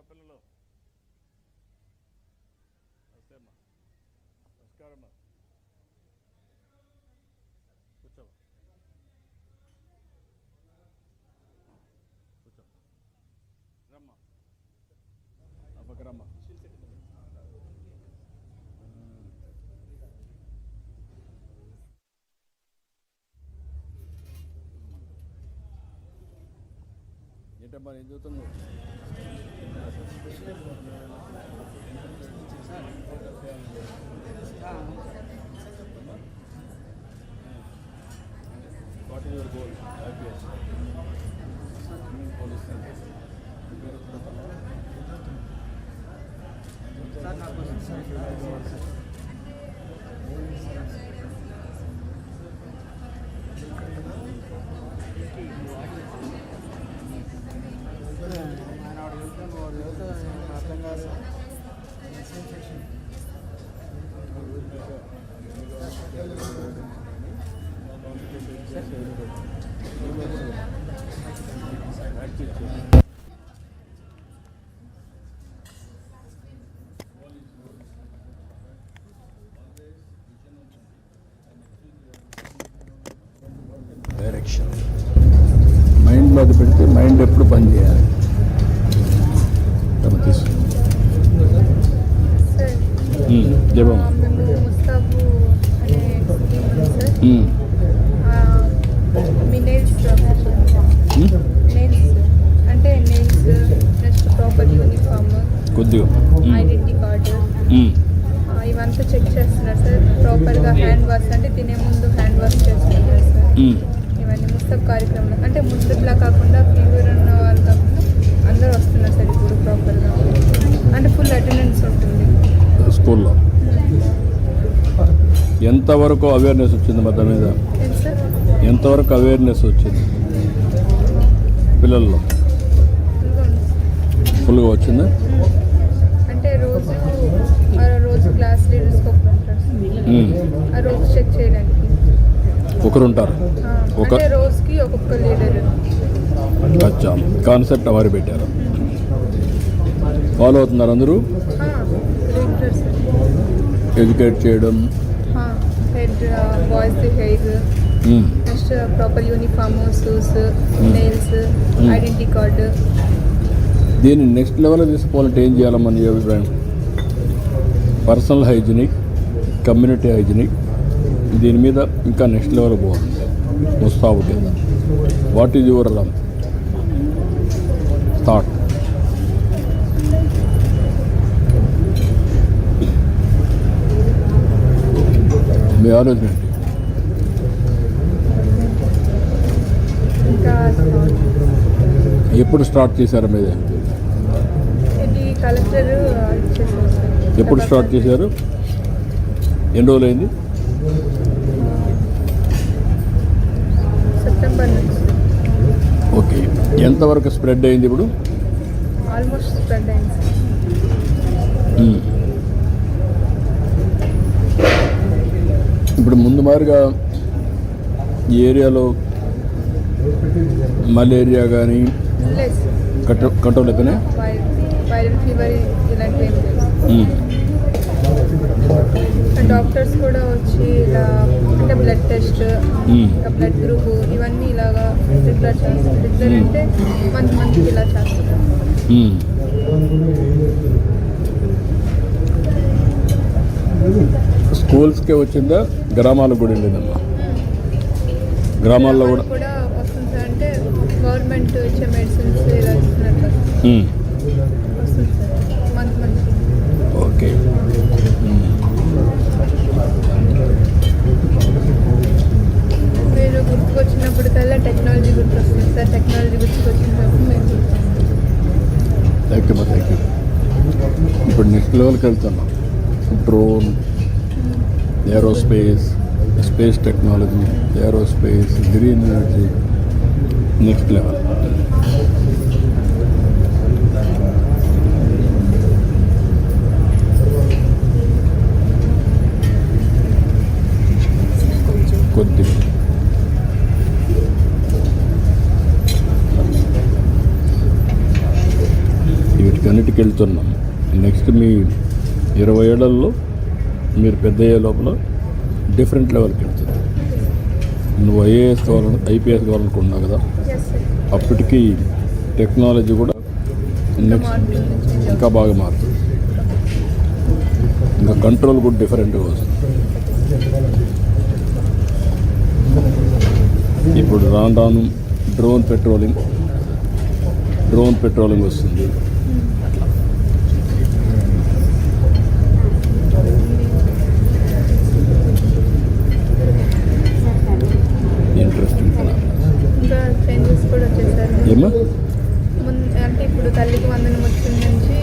అమ్మా పిల్లలు. నమస్తే అమ్మా. నమస్కారం అమ్మా. కూర్చోమ్మా కూర్చో. రమ్మా. ఆ ఏంటమ్మా నేను చదువుతున్నావు? What is your goal IPS police sir నా క్వశ్చన్ సార్ డైరెక్షన్ మైండ్లో అది పెడితే మైండ్ ఎప్పుడు పని చేయాలి? తమ తీసుకు మేము ముస్తాబు అనే స్కీమ్ ఉంది సార్ మీ నెయిల్స్ నెయిల్స్ అంటే నెయిల్స్ నెక్స్ట్ ప్రాపర్ యూనిఫామ్ కొద్దిగా. ఐడెంటిటీ కార్డు ఇవంతా చెక్ చేస్తున్నారు సార్. ప్రాపర్గా హ్యాండ్ వాష్ అంటే తినే ముందు హ్యాండ్ వాష్ చేస్తున్నారు సార్. ఇవన్నీ ముస్తబ్ కార్యక్రమం అంటే ముస్తబ్లా కాకుండా ఫీవర్ ఉన్న వాళ్ళు కాకుండా అందరూ వస్తున్నారు సార్ ఇప్పుడు ప్రాపర్గా అంటే ఫుల్ అటెండెన్స్ ఉంటుంది. స్కూల్లో. ఎంతవరకు అవేర్నెస్ వచ్చింది మొత్తం మీద? ఎంతవరకు అవేర్నెస్ వచ్చింది? పిల్లల్లో. ఫుల్గా వచ్చిందా? అంటే రోజు ఆ రోజు క్లాస్. ఆ రోజు చెక్ చేయడానికి. ఒకరు ఉంటారు ఒక రోజుకి ఒక్కొక్క లీడర్ అచ్చా. కాన్సెప్ట్ అవరి పెట్టారు. ఫాలో అవుతున్నారు అందరూ? ఎడ్యుకేట్ చేయడం. Head boys hair hmm. Next proper uniform shoes nails identity card. దీన్ని నెక్స్ట్ లెవెల్ తీసుకోవాలంటే ఏం చేయాలమ్మా నీ అభిప్రాయం? పర్సనల్ హైజీనిక్ కమ్యూనిటీ హైజీనిక్ దీని మీద ఇంకా నెక్స్ట్ లెవెల్ పోవాలి. ముస్తాబు కింద వాట్ ఈజ్ యువర్ థాట్ మీ ఆలోచన ఏంటి? ఎప్పుడు స్టార్ట్ చేశారు మీద? ఎప్పుడు స్టార్ట్ చేశారు? ఎన్ని రోజులు అయింది సెప్టెంబర్ నుంచి. ఓకే. ఎంతవరకు స్ప్రెడ్ అయింది ఇప్పుడు? ఆల్మోస్ట్ స్ప్రెడ్ అయింది సార్ మ్మ్. ఇప్పుడు ముందు మాదిరిగా ఈ ఏరియాలో మలేరియా కానీ కట్ట కంట్రోల్ అయిపోయినాయి. డాక్టర్స్ కూడా వచ్చి ఇలా అంటే బ్లడ్ టెస్ట్. ఇంకా బ్లడ్ గ్రూప్ ఇవన్నీ ఇలాగా రెగ్యులర్ చేస్తారు రెగ్యులర్ అంటే మంత్ మంత్కి ఇలా చేస్తారు. స్కూల్స్కే వచ్చిందా గ్రామాలకు కూడా వెళ్ళిందమ్మా. గ్రామాల్లో కూడా ఓకే. మీరు గుర్తుకొచ్చినప్పటికల్లా టెక్నాలజీ గుర్తొస్తుంది. సార్ టెక్నాలజీ గుర్తుకొచ్చినప్పుడు మేము థ్యాంక్ యూ థ్యాంక్ యూ ఇప్పుడు నెక్స్ట్ లెవెల్కి వెళ్తున్నాం drone aerospace space technology aerospace green energy next level. కొద్ది. వీటికన్నిటికి అన్నిటికి వెళ్తున్నాం. నెక్స్ట్ మీ ఇరవై ఏళ్ళల్లో మీరు పెద్ద అయ్యే లోపల డిఫరెంట్ లెవెల్కి వెళ్తుంది. నువ్వు ఐఏఎస్ కావాలని ఐపీఎస్ కావాలనుకుంటున్నావు కదా అప్పటికి టెక్నాలజీ కూడా నెక్స్ట్ ఇంకా బాగా మారుతుంది. ఇంకా కంట్రోల్ కూడా డిఫరెంట్గా వస్తుంది. ఇప్పుడు రాను రాను డ్రోన్ పెట్రోలింగ్ డ్రోన్ పెట్రోలింగ్ వస్తుంది అట్లా ఇంట్రెస్టింగ్ ఇంకా చేంజెస్ కూడా అంటే ఇప్పుడు తల్లికి వందనం వచ్చిన నుంచి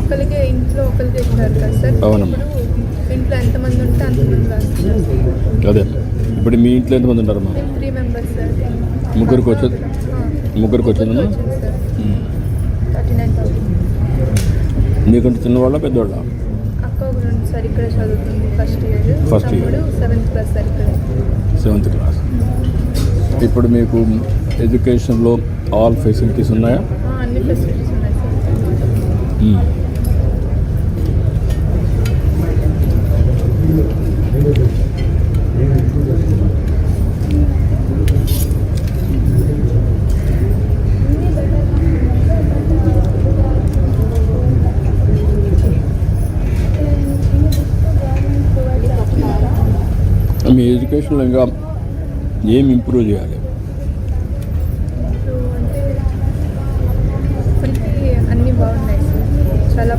ఒకరికి ఇంట్లో ఒకరికి ఇస్తారు కదా సార్? అవునమ్మా. ఇంట్లో ఎంతమంది ఉంటే అంతమంది అదే. ఇప్పుడు మీ ఇంట్లో ఎంతమంది ఉంటారమ్మా? మేము త్రీ మెంబర్స్ సార్. ముగ్గురికి వచ్చేది ముగ్గురికి వచ్చిందమ్మా. థర్టీ నైన్ థౌసండ్ చిన్నవాళ్ళ పెద్దవాళ్ళ? అక్క సార్ ఇక్కడ చదువుతుంది ఫస్ట్ ఇయర్. తమ్ముడు సెవెంత్ క్లాస్ సార్ ఇక్కడ. సెవెంత్ క్లాస్ ఇప్పుడు మీకు ఎడ్యుకేషన్లో ఆల్ ఫెసిలిటీస్ ఉన్నాయా? అన్ని ఫెసిలిటీస్. మీ ఎడ్యుకేషన్లో ఇంకా ఏం ఇంప్రూవ్ చేయాలి ఇప్పుడు అంటే ఇప్పటికీ అన్నీ బాగున్నాయి సార్ చాలా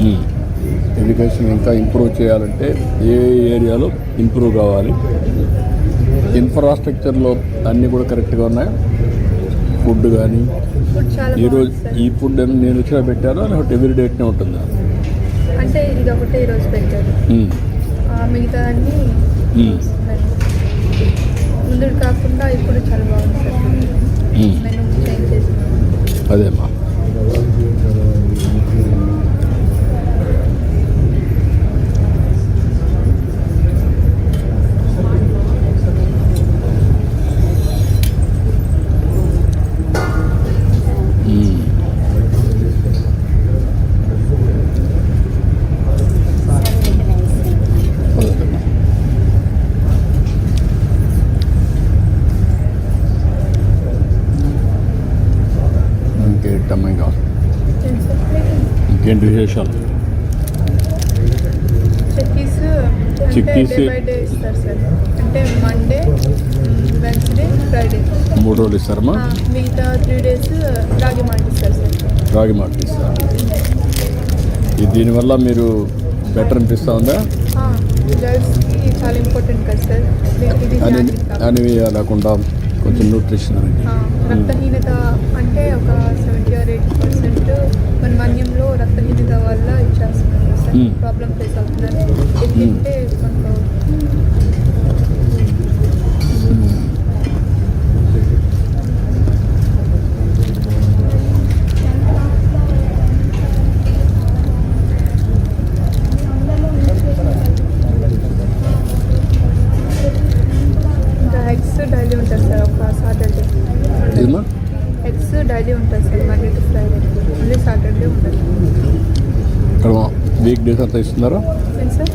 ఉమ్. ఎడ్యుకేషన్ ఇంకా ఇంప్రూవ్ చేయాలంటే ఏ ఏరియాలో ఇంప్రూవ్ కావాలి? ఇన్ఫ్రాస్ట్రక్చర్లో అన్నీ కూడా కరెక్ట్గా ఉన్నాయా? ఫుడ్ కానీ ఈరోజు బాగుంది ఈ ఫుడ్ నేను వచ్చినా పెట్టారా? లేకపోతే ఎవ్రీ డేట్నే ఉంటుందా? అంటే ఇది ఒకటే ఈరోజు పెట్టారు. మిగతా అన్నీ. ముందు కాకుండా ఇప్పుడు చాలా బాగుంది సార్. ఉమ్. మెనూ చేంజ్ చేసినాం అదేమ్మా ఇంకేంటి విశేషాలు చెక్కీస్ అంటే మండే వెన్స్డే ఫ్రైడే మూడు రోజులు ఇస్తారమ్మా? మిగతా త్రీ డేస్ రాగి మాట ఇస్తారు సార్. రాగి మాట ఇస్తారు. ఇది దీనివల్ల మీరు బెటర్ అనిపిస్తూ ఉందా? గర్ల్స్కి చాలా ఇంపార్టెంట్ కదా సార్. అనేవి లేకుండా కొంచెం న్యూట్రిషన్ అనేది. రక్తహీనత అంటే ఒక సెవెంటీ ఆర్ ఎయిటీ పర్సెంట్ మన మన్యంలో రక్తహీనత వల్ల ఇచ్చేస్తున్నారు సార్ మ్మ్. ప్రాబ్లం ఫేస్ అవుతున్నారు ఇది తింటే కొంత ఇంకా ఎగ్స్ డైలీ ఉంటుంది సార్ ఒక సాటర్డే ఏదమ్మా ఎగ్స్ డైలీ ఉంటుంది సార్ మండే టు ఫ్రైడే మళ్ళీ సాటర్డే ఉంటుంది ఇక్కడ వీక్ డేస్ అంతా ఇస్తున్నారా?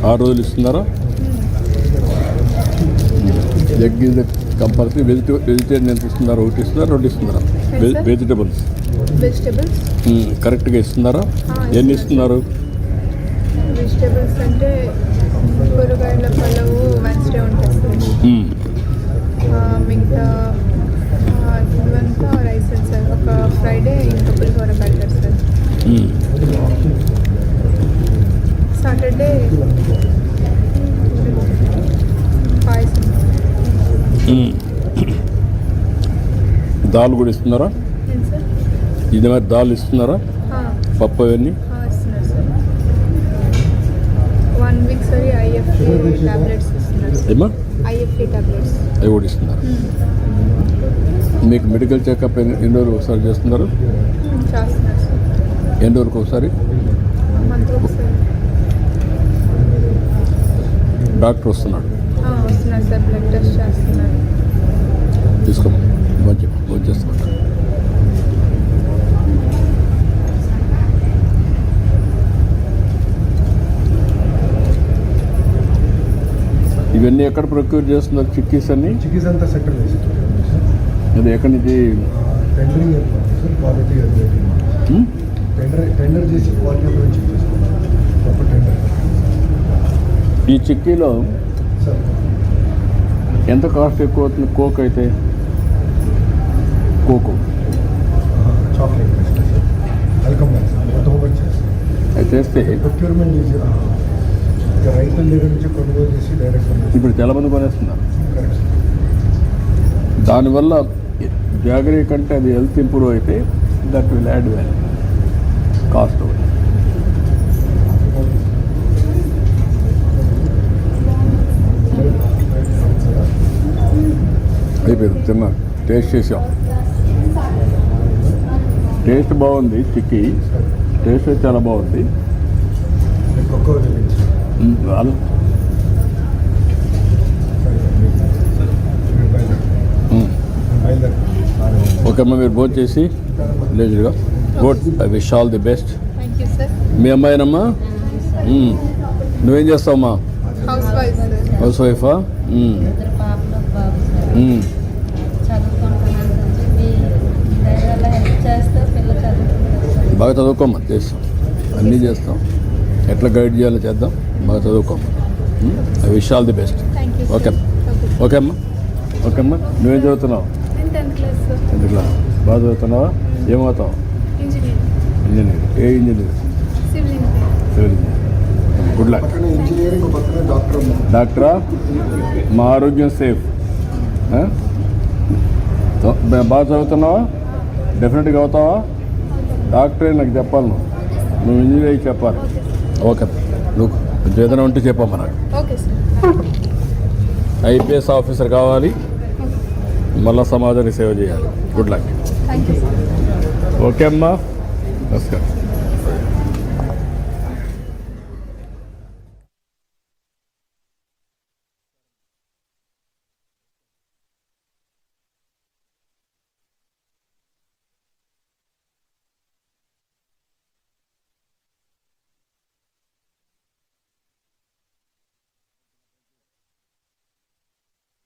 ఆరు రోజులు ఇస్తున్నారా? ఎగ్ ఇస్ కంపల్సరీ వెజిటే వెజిటేరియన్ ఎంత ఇస్తున్నారా ఒకటి ఇస్తున్నారా రెండు ఇస్తున్నారా. వెజిటబుల్స్. కరెక్ట్గా ఇస్తున్నారా? ఎన్ని. ఇస్తున్నారు. మిగతా ఆ, ఇవంతా రైస్ సార్ ఒక ఫ్రైడే ఇంకా పులిహోర పెడతారు సార్ మ్మ్. సాటర్డే పాయసం. దాల్ కూడా ఇస్తున్నారా? ఇది మరి దాల్ ఇస్తున్నారా? పప్పు అవన్నీ? వన్ వీక్ సరి. టాబ్లెట్స్ ఇస్తున్నారు. టాబ్లెట్స్ అవి కూడా ఇస్తున్నారు. మీకు మెడికల్ చెకప్ ఎన్ని రోజులు ఒకసారి చేస్తున్నారు? ఎన్ని రోజులకు ఒకసారి? డాక్టర్ వస్తున్నాడు. తీసుకోమా ఇవన్నీ ఎక్కడ ప్రొక్యూర్ చేస్తున్నారు చిక్కీస్ అన్ని? చిక్కీస్ అంతా సెక్టర్ అది ఎక్కడి నుంచి? టెండరింగ్ క్వాలిటీ టెండర్ టెండర్ చేసి క్వాలిటీ టెండర్ ఈ చిక్కీలో ఎంత కాస్ట్ ఎక్కువ అవుతుంది? కోక్ అయితే? కోకో. చేస్తే ఇప్పుడు చాలా కొనేస్తున్నారు దానివల్ల జాగ్రత్త కంటే అది హెల్త్ ఇంప్రూవ్ అయితే that will add value cost అయిపోయింది. తిన్నా టేస్ట్ చేసాం. టేస్ట్ బాగుంది చిక్కీ టేస్ట్ అయితే చాలా బాగుంది. ఉమ్. ఓకే అమ్మ మీరు భోజనం చేసి లేజుగా good I wish all the best మీ అమ్మాయినమ్మా? మ్మ్. నువ్వేం చేస్తావమ్మా? హౌస్ వైఫ్ సార్ హౌస్ వైఫా మ్మ్. ఇద్దరు పాపలు ఒక బాబు సార్ మ్మ్. చదువుకుంటున్నాను సార్ మీ దయ వల్ల హెల్ప్ చేస్తే పిల్ల చదువుకుంటారు సార్ బాగా చదువుకోమ్మా చేస్తాం. అన్నీ చేస్తాం. ఎట్లా గైడ్ చేయాలో చేద్దాం. బాగా చదువుకోమ్మా. I wish all the best. Okay okay అమ్మా. ఓకే అమ్మా. నువ్వేం చదువుతున్నావు? టెన్త్ క్లాస్ ఎందుకు బాగా చదువుతున్నావా? ఏమవుతావు? ఇంజనీర్ ఇంజనీర్ ఏ engineer civil engineer good luck doctor మా ఆరోగ్యం సేఫ్ బా- బాగా చదువుతున్నావా? డెఫినెట్గా అవుతావా? డాక్టరే నాకు చెప్పాలి నువ్వు. నువ్వు ఇంజనీర్ అయ్యి చెప్పాలి. ఓకే నువ్వు కొంచెం ఏదైనా ఉంటే చెప్పమ్మా నాకు. ఐపీఎస్ ఆఫీసర్ కావాలి. మళ్ళా సమాజానికి సేవ చేయాలి. Good luck. ఓకే అమ్మా. నమస్కారం.